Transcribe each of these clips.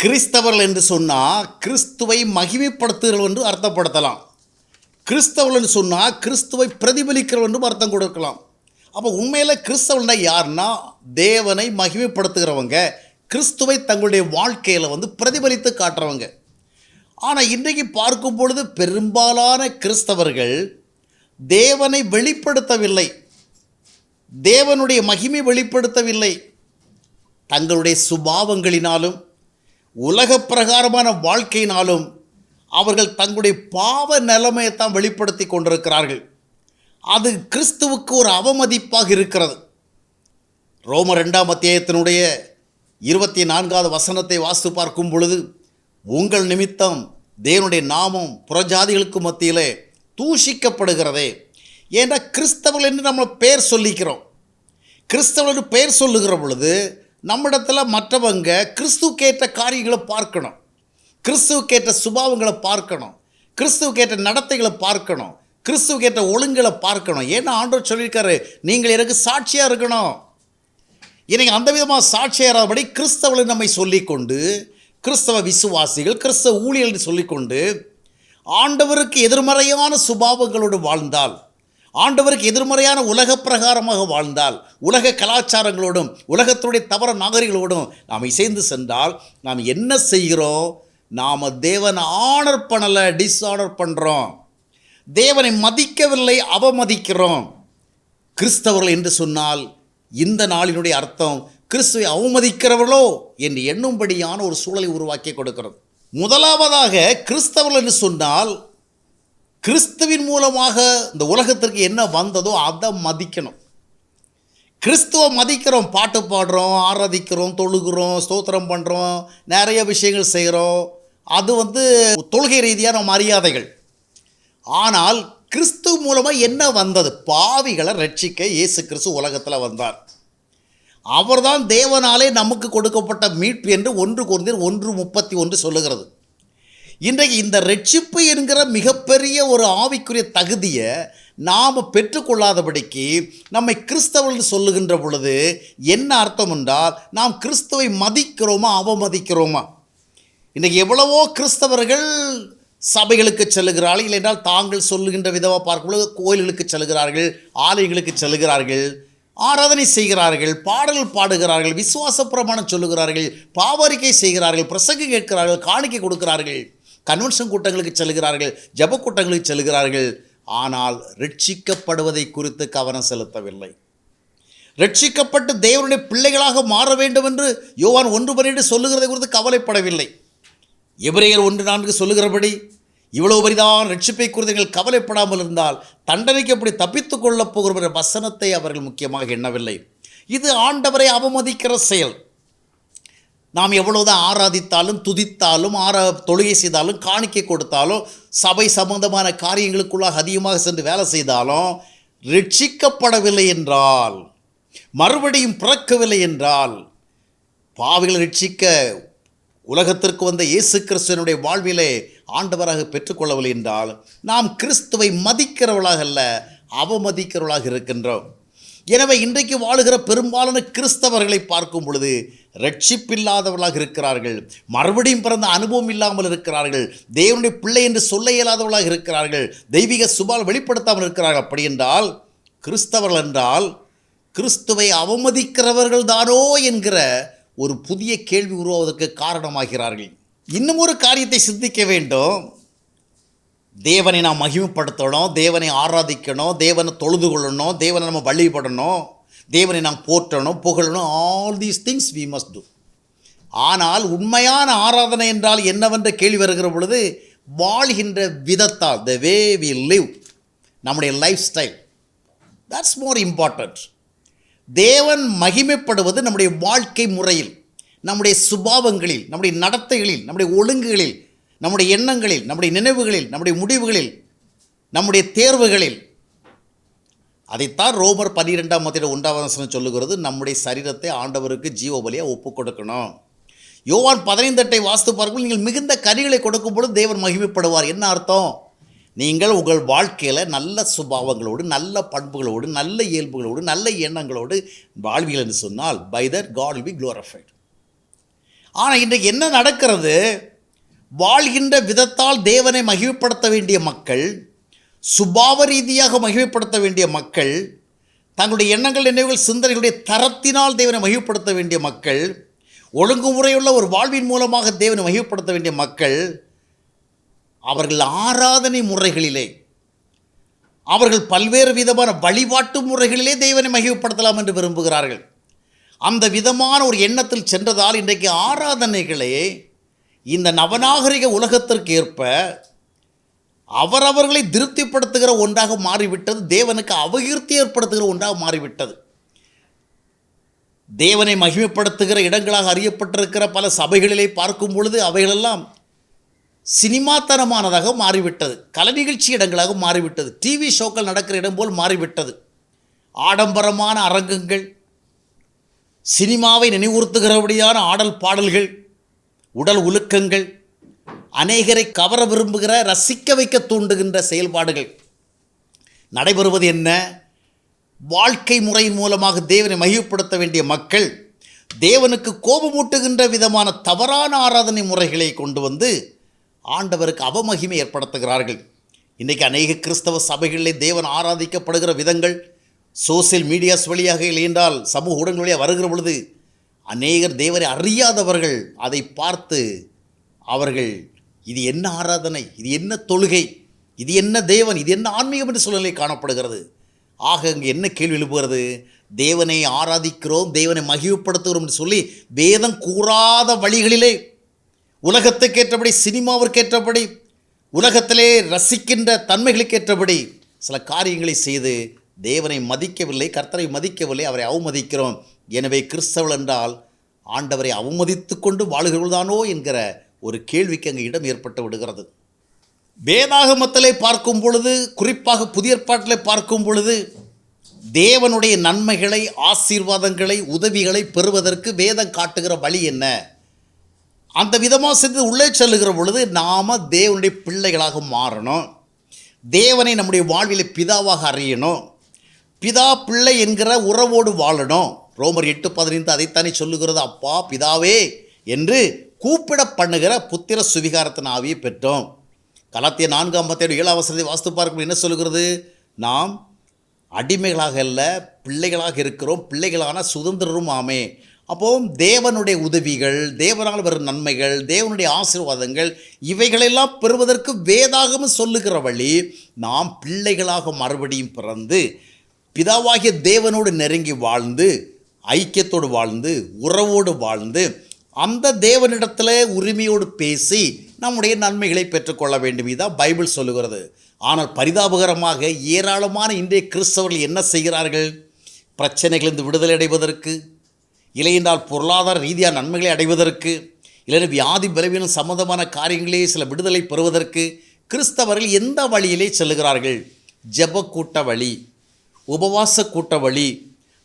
கிறிஸ்தவர்கள் என்று சொன்னால் கிறிஸ்துவை மகிமைப்படுத்துகிறவர்கள் என்று அர்த்தப்படுத்தலாம். கிறிஸ்தவர்கள் என்று சொன்னால் கிறிஸ்துவை பிரதிபலிக்கிறவர்கள் என்றும் அர்த்தம் கொடுக்கலாம். அப்போ உண்மையில் கிறிஸ்தவர்கள்னா யாருன்னா தேவனை மகிமைப்படுத்துகிறவங்க கிறிஸ்துவை தங்களுடைய வாழ்க்கையில் வந்து பிரதிபலித்து காட்டுறவங்க. ஆனால் இன்றைக்கு பார்க்கும் பொழுது பெரும்பாலான கிறிஸ்தவர்கள் தேவனை வெளிப்படுத்தவில்லை. தேவனுடைய மகிமை வெளிப்படுத்தவில்லை. தங்களுடைய சுபாவங்களினாலும் உலக பிரகாரமான வாழ்க்கையினாலும் அவர்கள் தங்களுடைய பாவ நிலைமையை தான் வெளிப்படுத்தி கொண்டிருக்கிறார்கள். அது கிறிஸ்துவுக்கு ஒரு அவமதிப்பாக இருக்கிறது. ரோம ரெண்டாம் அத்தியாயத்தினுடைய இருபத்தி நான்காவது வசனத்தை வாசித்து பார்க்கும் பொழுது உங்கள் நிமித்தம் தேவனுடைய நாமம் புறஜாதிகளுக்கு மத்தியிலே தூஷிக்கப்படுகிறதே ஏன்னா கிறிஸ்தவர்கள் என்று நம்ம பெயர் சொல்லிக்கிறோம். கிறிஸ்தவர்கள் என்று பெயர் சொல்லுகிற பொழுது நம்மிடத்தில் மற்றவங்க கிறிஸ்துக்கேற்ற காரியங்களை பார்க்கணும். கிறிஸ்துவுக்கேற்ற சுபாவங்களை பார்க்கணும். கிறிஸ்துவுக்கேற்ற நடத்தைகளை பார்க்கணும். கிறிஸ்துவுக்கேற்ற ஒழுங்குகளை பார்க்கணும். ஏன்னா ஆண்டவர் சொல்லியிருக்காரு நீங்கள் எனக்கு சாட்சியாக இருக்கணும். எனக்கு அந்த விதமாக சாட்சியாகிறபடி கிறிஸ்தவளை நம்மை சொல்லிக்கொண்டு கிறிஸ்தவ விசுவாசிகள் கிறிஸ்தவ ஊழியர்கள் சொல்லிக்கொண்டு ஆண்டவருக்கு எதிர்மறையான சுபாவங்களோடு வாழ்ந்தால் ஆண்டவருக்கு எதிர்மறையான உலக பிரகாரமாக வாழ்ந்தால் உலக கலாச்சாரங்களோடும் உலகத்துடைய தவற நாகரிகளோடும் நாம் இசைந்து சென்றால் நாம் என்ன செய்கிறோம்? நாம் தேவனை ஆனர் பண்ணலை டிஸ்ஆனர் பண்ணுறோம் தேவனை மதிக்கவில்லை அவமதிக்கிறோம். கிறிஸ்தவர்கள் என்று சொன்னால் இந்த நாளினுடைய அர்த்தம் கிறிஸ்துவை அவமதிக்கிறவர்களோ என்று எண்ணும்படியான ஒரு சூழலை உருவாக்கி கொடுக்கிறது. முதலாவதாக கிறிஸ்தவர்கள் என்று சொன்னால் கிறிஸ்துவின் மூலமாக இந்த உலகத்திற்கு என்ன வந்ததோ அதை மதிக்கணும். கிறிஸ்துவ மதிக்கிறோம் பாட்டு பாடுறோம் ஆராதிக்கிறோம் தொழுகிறோம் ஸ்தோத்திரம் பண்ணுறோம் நிறைய விஷயங்கள் செய்கிறோம் அது வந்து தொழுகை ரீதியான மரியாதைகள். ஆனால் கிறிஸ்து மூலமாக என்ன வந்தது? பாவிகளை ரட்சிக்க இயேசு கிறிஸ்து உலகத்தில் வந்தார். அவர்தான் தேவனாலே நமக்கு கொடுக்கப்பட்ட மீட்பு என்று ஒன்று குறைந்தர் ஒன்று முப்பத்தி ஒன்று சொல்லுகிறது. இன்றைக்கு இந்த ரட்சிப்பு என்கிற மிகப்பெரிய ஒரு ஆவிக்குரிய தகுதியை நாம் பெற்றுக்கொள்ளாதபடிக்கு நம்மை கிறிஸ்தவர்கள் சொல்லுகின்ற பொழுது என்ன அர்த்தம் என்றால் நாம் கிறிஸ்துவை மதிக்கிறோமா அவமதிக்கிறோமா? இன்றைக்கு எவ்வளவோ கிறிஸ்தவர்கள் சபைகளுக்கு செல்லுகிறார்கள் இல்லை என்றால் தாங்கள் சொல்லுகின்ற விதமாக பார்க்கும்போது கோயில்களுக்கு செல்கிறார்கள் ஆலயங்களுக்கு செல்கிறார்கள் ஆராதனை செய்கிறார்கள் பாடல் பாடுகிறார்கள் விசுவாச பிரமாணம் சொல்லுகிறார்கள் பாவரிக்கை செய்கிறார்கள் பிரசங்கம் கேட்கிறார்கள் காணிக்கை கொடுக்கிறார்கள். கன்வென்ஷன் கூட்டங்களுக்கு செல்கிறார்கள் ஜப கூட்டங்களுக்கு செல்கிறார்கள். ஆனால் ரட்சிக்கப்படுவதை குறித்து கவனம் செலுத்தவில்லை. ரட்சிக்கப்பட்டு தேவனுடைய பிள்ளைகளாக மாற வேண்டும் என்று யோவான் ஒன்று பன்னிரண்டு சொல்லுகிறதை குறித்து கவலைப்படவில்லை. எபிரேயர் ஒன்று நான்கு சொல்லுகிறபடி இவ்வளவு பெரிதான் ரட்சிப்பை குறித்து நீங்கள் கவலைப்படாமல் இருந்தால் தண்டனைக்கு எப்படி தப்பித்துக் கொள்ளப் போகிறோம் என்ற வசனத்தை அவர்கள் முக்கியமாக எண்ணவில்லை. இது ஆண்டவரை அவமதிக்கிற செயல். நாம் எவ்வளவுதான் ஆராதித்தாலும் துதித்தாலும் ஆரா தொழுகை செய்தாலும் காணிக்கை கொடுத்தாலும் சபை சம்பந்தமான காரியங்களுக்குள்ளாக அதிகமாக சென்று வேலை செய்தாலும் ரட்சிக்கப்படவில்லை என்றால் மறுபடியும் பிறக்கவில்லை என்றால் பாவிகளை ரட்சிக்க உலகத்திற்கு வந்த இயேசு கிறிஸ்துவனுடைய வாழ்விலே ஆண்டவராக பெற்றுக்கொள்ளவில்லை என்றால் நாம் கிறிஸ்துவை மதிக்கிறவர்களாக அல்ல அவமதிக்கிறவர்களாக இருக்கின்றோம். எனவே இன்றைக்கு வாழுகிற பெரும்பாலான கிறிஸ்தவர்களை பார்க்கும் பொழுது ரட்சிப்பில்லாதவர்களாக இருக்கிறார்கள். மறுபடியும் பிறந்த அனுபவம் இல்லாமல் இருக்கிறார்கள். தேவனுடைய பிள்ளை என்று சொல்ல இயலாதவர்களாக இருக்கிறார்கள். தெய்வீக சுபால் வெளிப்படுத்தாமல் இருக்கிறார்கள். அப்படி என்றால் கிறிஸ்தவர்கள் என்றால் கிறிஸ்துவை அவமதிக்கிறவர்கள் தானோ என்கிற ஒரு புதிய கேள்வி உருவாவதற்கு காரணமாகிறார்கள். இன்னும் ஒரு காரியத்தை சிந்திக்க வேண்டும். தேவனை நாம் மகிமைப்படுத்தணும் தேவனை ஆராதிக்கணும் தேவனை தொழுது கொள்ளணும் தேவனை நம்ம வழிபடணும் தேவனை நாம் போற்றணும் புகழணும் all these things we must do ஆனால் உண்மையான ஆராதனை என்றால் என்னவென்ற கேள்வி வருகிற பொழுது வாழ்கின்ற விதத்தால் த வே வி லிவ் நம்முடைய life style that's more important தேவன் மகிமைப்படுவது நம்முடைய வாழ்க்கை முறையில் நம்முடைய சுபாவங்களில் நம்முடைய நடத்தைகளில் நம்முடைய ஒழுங்குகளில் நம்முடைய எண்ணங்களில் நம்முடைய நினைவுகளில் நம்முடைய முடிவுகளில் நம்முடைய தேர்வுகளில். அதைத்தான் ரோமர் பன்னிரெண்டாம் மத்திய ஒன்றாம் சொல்லுகிறது நம்முடைய சரீரத்தை ஆண்டவருக்கு ஜீவ பலியாக ஒப்பு கொடுக்கணும். யோவான் பதினைந்தட்டை வாஸ்து பார்க்கும்போது நீங்கள் மிகுந்த கனிகளை கொடுக்கும் பொழுது தேவன் மகிமைப்படுவார். என்ன அர்த்தம்? நீங்கள் உங்கள் வாழ்க்கையில் நல்ல சுபாவங்களோடு நல்ல பண்புகளோடு நல்ல இயல்புகளோடு நல்ல எண்ணங்களோடு வாழ்வீர்கள் என்று சொன்னால் by that God will be glorified ஆனால் இன்றைக்கு என்ன நடக்கிறது? வாழ்கின்ற விதத்தால் தேவனை மகிழ்ப்படுத்த வேண்டிய மக்கள் சுபாவ ரீதியாக மகிழ்ப்படுத்த வேண்டிய மக்கள் தங்களுடைய எண்ணங்கள் நினைவுகள் சிந்தனைகளுடைய தரத்தினால் தேவனை மகிழ்ப்படுத்த வேண்டிய மக்கள் ஒழுங்குமுறையுள்ள ஒரு வாழ்வின் மூலமாக தேவனை மகிழ்ப்படுத்த வேண்டிய மக்கள் அவர்கள் ஆராதனை முறைகளிலே அவர்கள் பல்வேறு விதமான வழிபாட்டு முறைகளிலே தேவனை மகிழ்ப்படுத்தலாம் என்று விரும்புகிறார்கள். அந்த விதமான ஒரு எண்ணத்தில் சென்றதால் இன்றைக்கு ஆராதனைகளே இந்த நவநாகரிக உலகத்திற்கு ஏற்ப அவரவர்களை திருப்திப்படுத்துகிற ஒன்றாக மாறிவிட்டது தேவனுக்கு அவகீர்த்தி ஏற்படுத்துகிற ஒன்றாக மாறிவிட்டது. தேவனை மகிமைப்படுத்துகிற இடங்களாக அறியப்பட்டிருக்கிற பல சபைகளிலே பார்க்கும் பொழுது அவைகளெல்லாம் சினிமாத்தனமானதாக மாறிவிட்டது கலை நிகழ்ச்சி இடங்களாக மாறிவிட்டது டிவி ஷோக்கள் நடக்கிற இடம் போல் மாறிவிட்டது. ஆடம்பரமான அரங்கங்கள் சினிமாவை நினைவுறுத்துகிறபடியான ஆடல் பாடல்கள் உடல் உலுக்கங்கள் அநேகரை கவர விரும்புகிற ரசிக்க வைக்க தூண்டுகின்ற செயல்பாடுகள். நடைபெறுவது என்ன? வாழ்க்கை முறை மூலமாக தேவனை மகிழ்ப்படுத்த வேண்டிய மக்கள் தேவனுக்கு கோபமூட்டுகின்ற விதமான தவறான ஆராதனை முறைகளை கொண்டு வந்து ஆண்டவருக்கு அவமகிமை ஏற்படுத்துகிறார்கள். இன்றைக்கி அநேக கிறிஸ்தவ சபைகளிலே தேவன் ஆராதிக்கப்படுகிற விதங்கள் சோசியல் மீடியாஸ் வழியாக இல்லையென்றால் சமூக ஊடகங்கள் வழியாக வருகிற பொழுது அநேகர் தேவரை அறியாதவர்கள் அதை பார்த்து அவர்கள் இது என்ன ஆராதனை இது என்ன தொழுகை இது என்ன தேவன் இது என்ன ஆன்மீகம் என்று சூழ்நிலை காணப்படுகிறது. ஆக இங்கே என்ன கேள்வி எழுப்புகிறது? தேவனை ஆராதிக்கிறோம் தேவனை மகிழ்ப்படுத்துகிறோம் என்று சொல்லி வேதம் கூறாத வழிகளிலே உலகத்துக்கேற்றபடி சினிமாவிற்கேற்றபடி உலகத்திலே ரசிக்கின்ற தன்மைகளுக்கேற்றபடி சில காரியங்களை செய்து தேவனை மதிக்கவில்லை கர்த்தரை மதிக்கவில்லை அவரை அவமதிக்கிறோம். எனவே கிறிஸ்தவள் என்றால் ஆண்டவரை அவமதித்து கொண்டு வாழுகிறவள்தானோ என்கிற ஒரு கேள்விக்கு அங்கே இடம் ஏற்பட்டு விடுகிறது. வேதாகமத்திலே பார்க்கும் பொழுது குறிப்பாக புதிய ஏற்பாட்டில் பார்க்கும் பொழுது தேவனுடைய நன்மைகளை ஆசீர்வாதங்களை உதவிகளை பெறுவதற்கு வேதம் காட்டுகிற வழி என்ன? அந்த விதமாக சென்று உள்ளே செல்லுகிற பொழுது நாம் தேவனுடைய பிள்ளைகளாக மாறணும். தேவனை நம்முடைய வாழ்வில் பிதாவாக அறியணும். பிதா பிள்ளை என்கிற உறவோடு வாழணும். ரோமர் எட்டு பதினைந்து அதைத்தானே சொல்லுகிறது. அப்பா பிதாவே என்று கூப்பிட பண்ணுகிற புத்திர சுவிகாரத்தின் ஆவியை பெற்றோம். கலாத்திய நான்கு ஐம்பத்தேழு ஏழு அவசரத்தை வாஸ்து பார்க்கும் என்ன சொல்லுகிறது? நாம் அடிமைகளாக அல்ல பிள்ளைகளாக இருக்கிறோம் பிள்ளைகளான சுதந்திரரும் ஆமே. அப்போ தேவனுடைய உதவிகள் தேவனால் வரும் நன்மைகள் தேவனுடைய ஆசீர்வாதங்கள் இவைகளெல்லாம் பெறுவதற்கு வேதாகமும் சொல்லுகிற வழி நாம் பிள்ளைகளாக மறுபடியும் பிறந்து பிதாவாகிய தேவனோடு நெருங்கி வாழ்ந்து ஐக்கியத்தோடு வாழ்ந்து உறவோடு வாழ்ந்து அந்த தேவனிடத்தில் உரிமையோடு பேசி நம்முடைய நன்மைகளை பெற்றுக்கொள்ள வேண்டும். இதுதான் பைபிள் சொல்லுகிறது. ஆனால் பரிதாபகரமாக ஏராளமான இன்றைய கிறிஸ்தவர்கள் என்ன செய்கிறார்கள்? பிரச்சனைகளிலிருந்து விடுதலை அடைவதற்கு இல்லையென்றால் பொருளாதார ரீதியாக நன்மைகளை அடைவதற்கு இல்லை வியாதி பலவீனம் சம்பந்தமான காரியங்களே சில விடுதலை பெறுவதற்கு கிறிஸ்தவர்கள் எந்த வழியிலே செல்லுகிறார்கள்? ஜெப கூட்ட வழி உபவாச கூட்ட வழி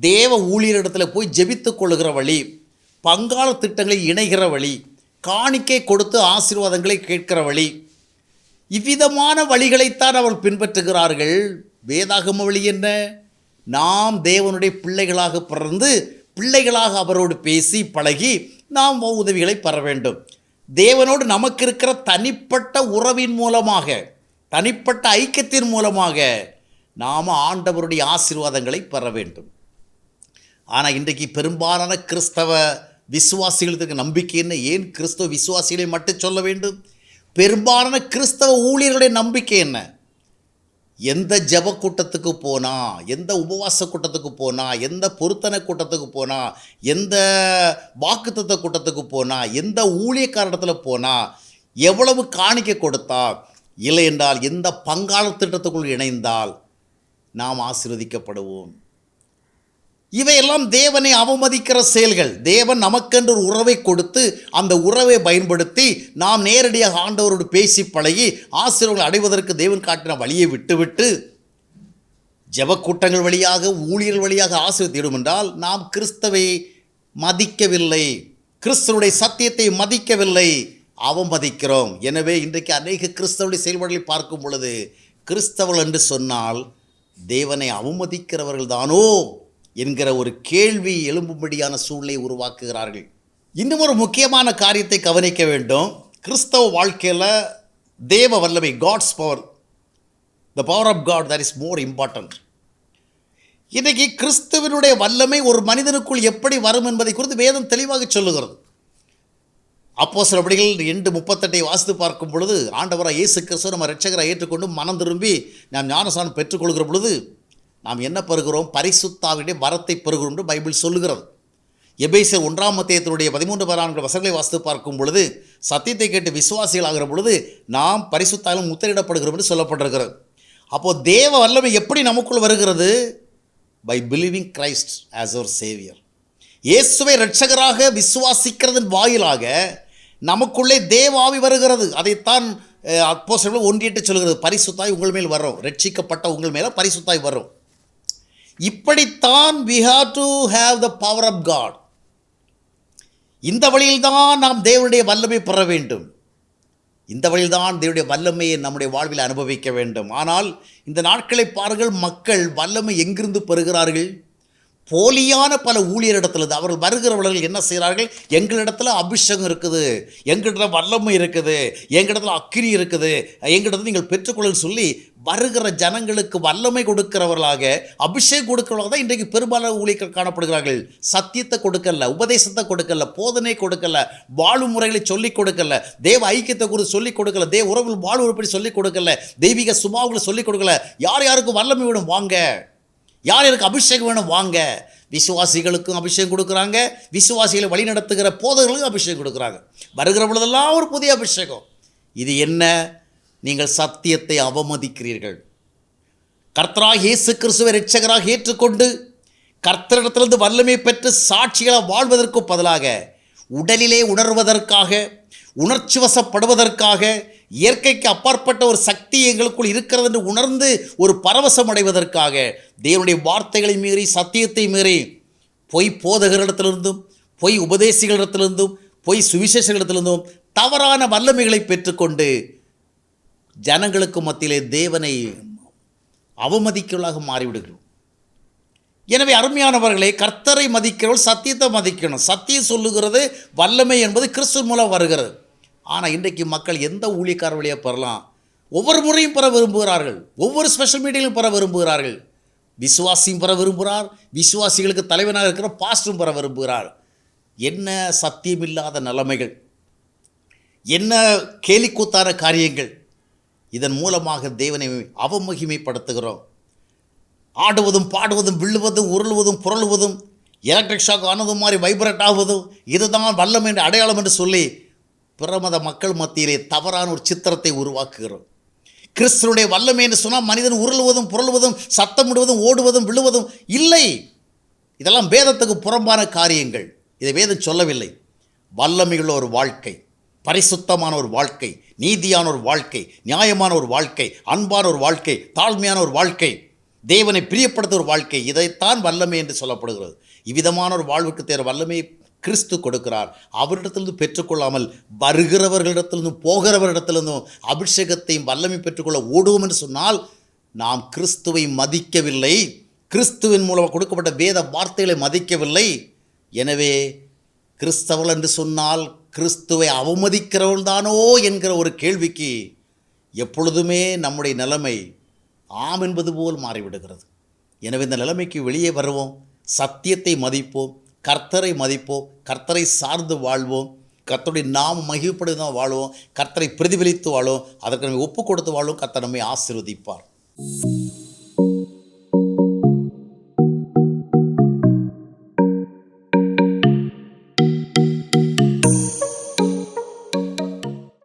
தேவ ஊழியரிடத்தில் போய் ஜெபித்து கொள்ளுகிற வழி பங்காள திட்டங்களை இணைகிற வழி காணிக்கை கொடுத்து ஆசீர்வாதங்களை கேட்கிற வழி இவ்விதமான வழிகளைத்தான் அவர்கள் பின்பற்றுகிறார்கள். வேதாகம வழி என்ன? நாம் தேவனுடைய பிள்ளைகளாக பிறந்து பிள்ளைகளாக அவரோடு பேசி பழகி நாம் உதவிகளை பெற வேண்டும். தேவனோடு நமக்கு இருக்கிற தனிப்பட்ட உறவின் மூலமாக தனிப்பட்ட ஐக்கியத்தின் மூலமாக நாம் ஆண்டவருடைய ஆசீர்வாதங்களை பெற வேண்டும். ஆனால் இன்றைக்கு பெரும்பாலான கிறிஸ்தவ விசுவாசிகளுக்கு நம்பிக்கை என்ன? ஏன் கிறிஸ்தவ விசுவாசிகளை மட்டும் சொல்ல வேண்டும்? பெரும்பாலான கிறிஸ்தவ ஊழியர்களுடைய நம்பிக்கை என்ன? எந்த ஜெப கூட்டத்துக்கு போனா எந்த உபவாச கூட்டத்துக்கு போனா எந்த பொருத்தனை கூட்டத்துக்கு போனா எந்த வாக்குத்தத்த கூட்டத்துக்கு போனா எந்த ஊழியக்காரத்தில் போனா எவ்வளவு காணிக்க கொடுத்தா இல்லை என்றால் எந்த பங்காளர் திட்டத்துக்குள் இணைந்தால் நாம் ஆசீர்வதிக்கப்படுவோம். இவையெல்லாம் தேவனை அவமதிக்கிற செயல்கள். தேவன் நமக்கென்று ஒரு உறவை கொடுத்து அந்த உறவை பயன்படுத்தி நாம் நேரடியாக ஆண்டவரோடு பேசி பழகி ஆசிரியர்களை அடைவதற்கு தேவன் காட்டின வழியை விட்டுவிட்டு ஜெப கூட்டங்கள் வழியாக ஊழியர்கள் வழியாக ஆசிரியர் தேடும் என்றால் நாம் கிறிஸ்தவை மதிக்கவில்லை. கிறிஸ்தனுடைய சத்தியத்தை மதிக்கவில்லை. அவமதிக்கிறோம். எனவே இன்றைக்கு அநேக கிறிஸ்தவனுடைய செயல்பாடுகளை பார்க்கும் பொழுது கிறிஸ்தவர்கள் என்று சொன்னால் தேவனை அவமதிக்கிறவர்கள் தானோ என்கிற ஒரு கேள்வி எழும்பும்படியான சூழ்நிலை உருவாக்குகிறார்கள். இன்னும் ஒரு முக்கியமான காரியத்தை கவனிக்க வேண்டும். கிறிஸ்தவ வாழ்க்கையில் தேவ வல்லமை God's power the power of God that is more important இன்றைக்கி கிறிஸ்துவனுடைய வல்லமை ஒரு மனிதனுக்குள் எப்படி வரும் என்பதை குறித்து வேதம் தெளிவாக சொல்லுகிறது. அப்போ சிலபடிகள் ரெண்டு முப்பத்தெட்டை வாசித்து பார்க்கும் பொழுது ஆண்டவராக இயேசு கிறிஸ்துவ நம்ம ரட்சகரை ஏற்றுக்கொண்டு மனம் திரும்பி நாம் ஞானசானம் பெற்றுக்கொள்கிற பொழுது நாம் என்ன பெறுகிறோம்? பரிசுத்தாவிடைய வரத்தை பெறுகிறோம் என்று பைபிள் சொல்லுகிறது. எபேசர் ஒன்றாம் மத்தியத்தினுடைய பதிமூன்று பதினான்கு வசங்களை வாசித்து பார்க்கும் பொழுது சத்தியத்தை கேட்டு விசுவாசிகள் ஆகிற பொழுது நாம் பரிசுத்தாலும் முத்திரிடப்படுகிறோம் என்று சொல்லப்பட்டிருக்கிறது. அப்போது தேவ வல்லமை எப்படி நமக்குள் வருகிறது? By believing Christ as our saviour இயேசுவை ரட்சகராக விசுவாசிக்கிறதன் வாயிலாக நமக்குள்ளே தேவாவி வருகிறது. அதைத்தான் அப்போ சொல்ல ஒன்றிட்டு சொல்கிறது பரிசுத்தாய் உங்கள் மேல் வரும் ரட்சிக்கப்பட்ட உங்கள் மேலே பரிசுத்தாய் வரும் இப்படித்தான் we have to have the power of God இந்த வழியில்தான் நாம் தேவனுடைய வல்லமை பெற வேண்டும். இந்த வழியில்தான் தேவனுடைய வல்லமையை நம்முடைய வாழ்வில் அனுபவிக்க வேண்டும். ஆனால் இந்த நாட்களை பாருங்கள் மக்கள் வல்லமை எங்கிருந்து பெறுகிறார்கள்? போலியான பல ஊழியரிடத்தில் அவர்கள் வருகிறவர்கள் என்ன செய்கிறார்கள்? எங்களிடத்துல அபிஷேகம் இருக்குது. எங்கிட்ட வல்லமை இருக்குது. எங்களிடத்துல அக்கினி இருக்குது. எங்களிடத்துல நீங்கள் பெற்றுக்கொள்ளு சொல்லி வருகிற ஜனங்களுக்கு வல்லமை கொடுக்கிறவர்களாக அபிஷேகம் கொடுக்கிறவர்களாக தான் இன்றைக்கு பெரும்பாலான ஊழியர்கள் காணப்படுகிறார்கள். சத்தியத்தை கொடுக்கல உபதேசத்தை கொடுக்கல போதனை கொடுக்கல வாழ்வு முறைகளை சொல்லிக் கொடுக்கல தேவ ஐக்கியத்தை குறித்து சொல்லிக் கொடுக்கல தேவ உறவில் வாழ்வு உறுப்படி சொல்லிக் கொடுக்கல தெய்வீக சுபாவுகளை சொல்லிக் கொடுக்கல. யார் யாருக்கு வல்லமை விடும் வாங்க. யார் எனக்கு அபிஷேகம் வேணும்? வாங்க. விசுவாசிகளுக்கும் அபிஷேகம் கொடுக்குறாங்க. விசுவாசிகளை வழி நடத்துகிற போதர்களுக்கும் அபிஷேகம் கொடுக்குறாங்க. வருகிற பொழுதெல்லாம் ஒரு புதிய அபிஷேகம். இது என்ன? நீங்கள் சத்தியத்தை அவமதிக்கிறீர்கள். கர்த்தராக இயேசு கிறிஸ்துவை ரட்சகராக ஏற்றுக்கொண்டு கர்த்தரிடத்திலிருந்து வல்லமை பெற்று சாட்சிகளாக வாழ்வதற்கு பதிலாக உடலிலே உணர்வதற்காக உணர்ச்சி வசப்படுவதற்காக இயற்கைக்கு அப்பாற்பட்ட ஒரு சக்தி எங்களுக்குள் இருக்கிறது என்று உணர்ந்து ஒரு பரவசம் அடைவதற்காக தேவனுடைய வார்த்தைகளை மீறி சத்தியத்தை மீறி பொய் போதகரிடத்திலிருந்தும் பொய் உபதேசிகளிடத்திலிருந்தும் பொய் சுவிசேஷங்களிடத்திலிருந்தும் தவறான வல்லமைகளை பெற்றுக்கொண்டு ஜனங்களுக்கு மத்தியிலே தேவனை அவமதிக்கலாக மாறிவிடுகிறோம். எனவே அருமையானவர்களை கர்த்தரை மதிக்கிறவள் சத்தியத்தை மதிக்கணும். சத்தியம் சொல்லுகிறது வல்லமை என்பது கிறிஸ்து மூலம் வருகிறது. ஆனால் இன்றைக்கு மக்கள் எந்த ஊழியக்கார வழியாக பெறலாம்? ஒவ்வொரு முறையும் பெற விரும்புகிறார்கள். ஒவ்வொரு ஸ்பெஷல் மீட்டிங்கிலும் பெற விரும்புகிறார்கள். விசுவாசியும் பெற விரும்புகிறார். விசுவாசிகளுக்கு தலைவனாக இருக்கிற பாஸ்டரும் பெற விரும்புகிறார். என்ன சத்தியமில்லாத நிலைமைகள். என்ன கேலிக்கூத்தான காரியங்கள். இதன் மூலமாக தேவனை அவமகிமைப்படுத்துகிறோம். ஆடுவதும் பாடுவதும் விழுவதும் உருளுவதும் புரளுவதும் எலக்ட்ரிக் ஷாக் ஆனதும் மாதிரி வைப்ரேட் ஆவதும் இதுதான் வல்லம் என்று அடையாளம் என்று சொல்லி பிரமத மக்கள் மத்தியிலே தவறான ஒரு சித்திரத்தை உருவாக்குகிறோம். கிறிஸ்தனுடைய வல்லமை என்று சொன்னால் மனிதன் உருளுவதும் புரளுவதும் சத்தமிடுவதும் ஓடுவதும் விழுவதும் இல்லை. இதெல்லாம் வேதத்துக்கு புறம்பான காரியங்கள். இதை வேதம் சொல்லவில்லை. வல்லமையுள்ள ஒரு வாழ்க்கை பரிசுத்தமான ஒரு வாழ்க்கை நீதியான ஒரு வாழ்க்கை நியாயமான ஒரு வாழ்க்கை அன்பான ஒரு வாழ்க்கை தாழ்மையான ஒரு வாழ்க்கை தேவனை பிரியப்படுத்த ஒரு வாழ்க்கை இதைத்தான் வல்லமை என்று சொல்லப்படுகிறது. இவ்விதமான ஒரு வாழ்வுக்கு தேர் வல்லமை கிறிஸ்து கொடுக்கிறார். அவரிடத்திலிருந்து பெற்றுக்கொள்ளாமல் வருகிறவர்களிடத்திலிருந்தும் போகிறவரிடத்திலிருந்தும் அபிஷேகத்தையும் வல்லமை பெற்றுக்கொள்ள ஓடுவோம் என்று சொன்னால் நாம் கிறிஸ்துவை மதிக்கவில்லை. கிறிஸ்துவின் மூலம் கொடுக்கப்பட்ட வேத வார்த்தைகளை மதிக்கவில்லை. எனவே கிறிஸ்தவள் என்று சொன்னால் கிறிஸ்துவை அவமதிக்கிறவள் தானோ என்கிற ஒரு கேள்விக்கு எப்பொழுதுமே நம்முடைய நிலைமை ஆம் என்பது போல் மாறிவிடுகிறது. எனவே இந்த நிலைமைக்கு வெளியே வருவோம். சத்தியத்தை மதிப்போம். கர்த்தரை மதிப்போம் கர்த்தரை சார்ந்து வாழ்வோம் கர்த்தருடைய நாம் மகிழ்ப்படுத்தி தான் வாழ்வோம் கர்த்தரை பிரதிபலித்து வாழும் அதற்கு நம்ம ஒப்பு கொடுத்து வாழும் கர்த்தர் நம்மை ஆசீர்வதிப்பார்.